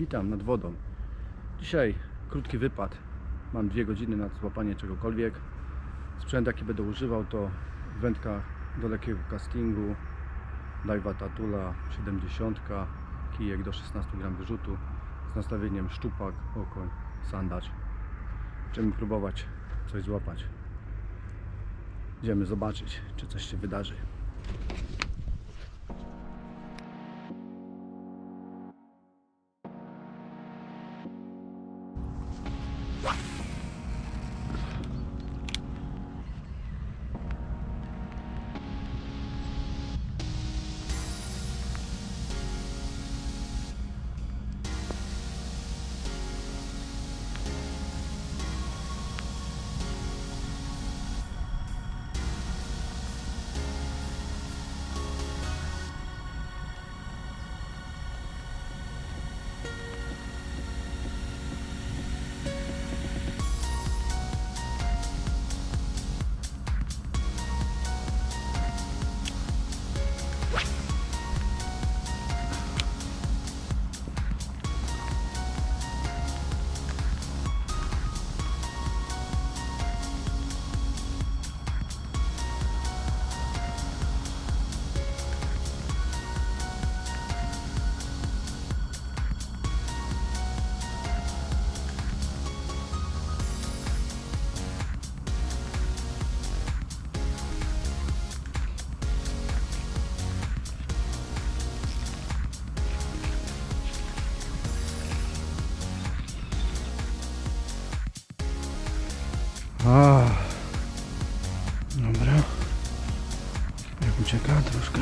Witam nad wodą. Dzisiaj krótki wypad. Mam dwie godziny na złapanie czegokolwiek. Sprzęt jaki będę używał to wędka do lekkiego castingu Daiwa Tatula 70 kijek do 16 gram wyrzutu z nastawieniem szczupak, okoń, sandacz. Będziemy próbować coś złapać. Idziemy zobaczyć, czy coś się wydarzy. A, dobra. Jak ucieka troszkę.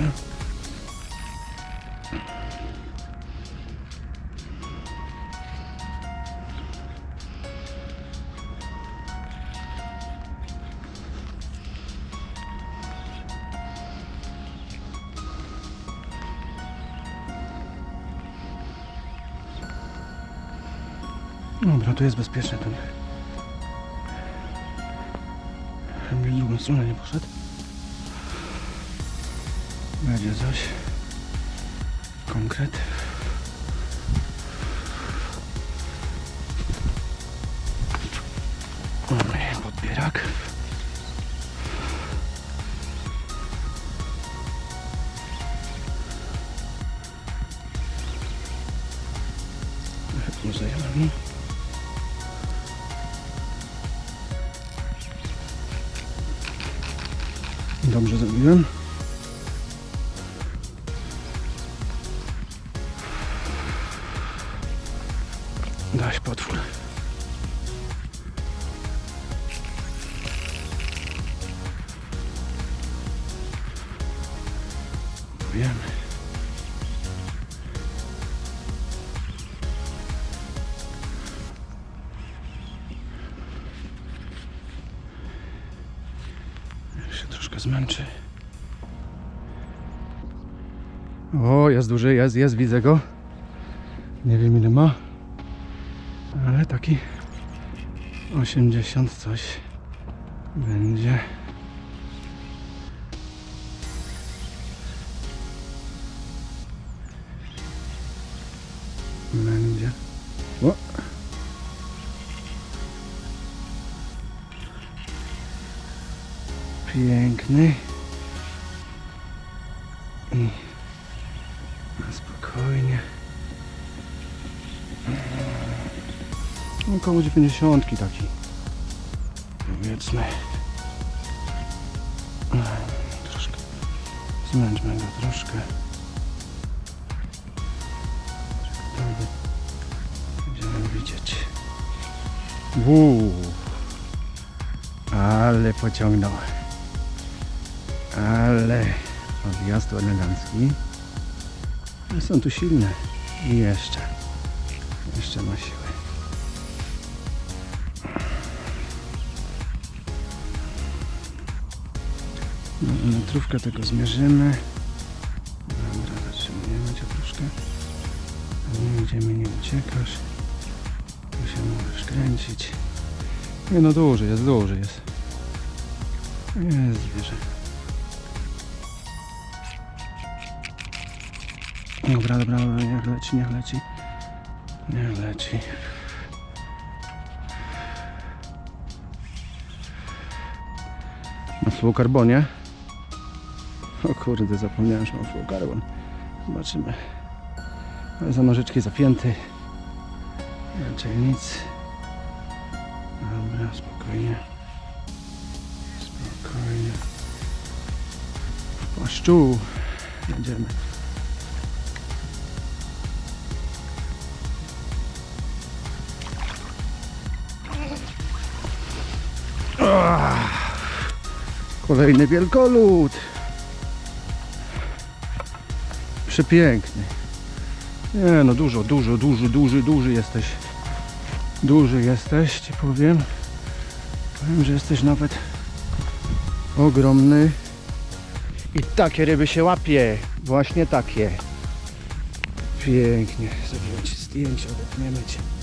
Dobra, tu jest bezpiecznie, to nie. Drugą stronę nie poszedł. Będzie coś. Konkret. Podbierak. Muzejemy Dobrze zrobiłem. Daś potwór. Wiemy. Troszkę zmęczy. O, jest duży, jest, jest, widzę go. Nie wiem ile ma, ale taki 80 coś będzie. Będzie. Piękny. I spokojnie. Około 90 taki. Powiedzmy. Troszkę. Zmęczmy go troszkę. Wtedy będziemy widzieć. Uuu. Ale pociągnął. Ale odjazd elegancki. Są tu silne. I jeszcze. Jeszcze ma siłę. No, metrówkę tego zmierzymy. Dobra, zatrzymujemy cię troszkę. Nie idziemy, nie uciekasz. Tu się możesz kręcić. Nie no, duży jest, duży jest. Jest zwierzę. Dobra, dobra, dobra, niech leci, niech leci. Nie leci. Na fluokarbonie. O kurde, zapomniałem, że mam fluokarbon. Zobaczymy. Ale za nożyczki zapięty. Raczej nic. Dobra, spokojnie. Spokojnie. Płaszczu. Jedziemy. Kolejny wielkolud. Przepiękny. Nie no, dużo, dużo, duży, duży, duży jesteś. Duży jesteś, ci powiem. Powiem, że jesteś nawet ogromny. I takie ryby się łapie. Właśnie takie. Pięknie. Zrobimy ci zdjęcie, odetniemy cię.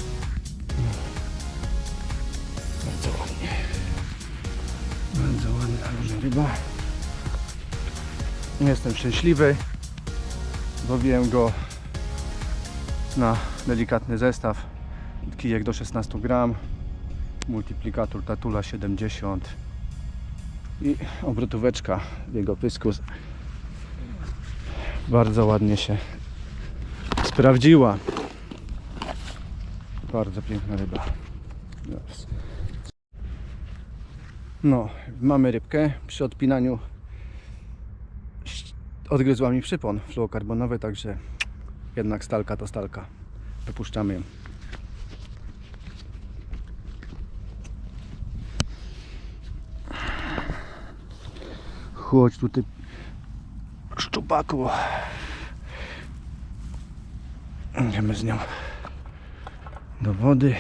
Ładna różna ryba. Jestem szczęśliwy. Złowiłem go na delikatny zestaw. Kijek do 16 gram. Multiplikator Tatula 70 i obrotóweczka w jego pysku bardzo ładnie się sprawdziła. Bardzo piękna ryba. Yes. No, mamy rybkę. Przy odpinaniu odgryzła mi przypon fluokarbonowy, także jednak stalka to stalka. Wypuszczamy ją. Chodź tutaj szczupaku. Idziemy z nią do wody.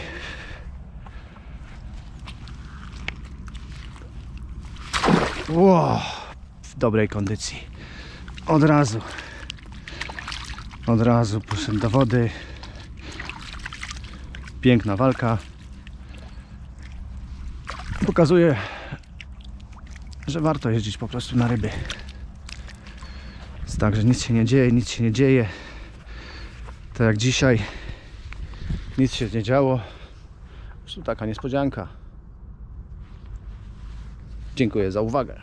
W dobrej kondycji. Od razu. Od razu poszedł do wody. Piękna walka. Pokazuje, że warto jeździć po prostu na ryby. Jest tak, że nic się nie dzieje, nic się nie dzieje. Tak jak dzisiaj. Nic się nie działo. Po taka niespodzianka. Dziękuję za uwagę.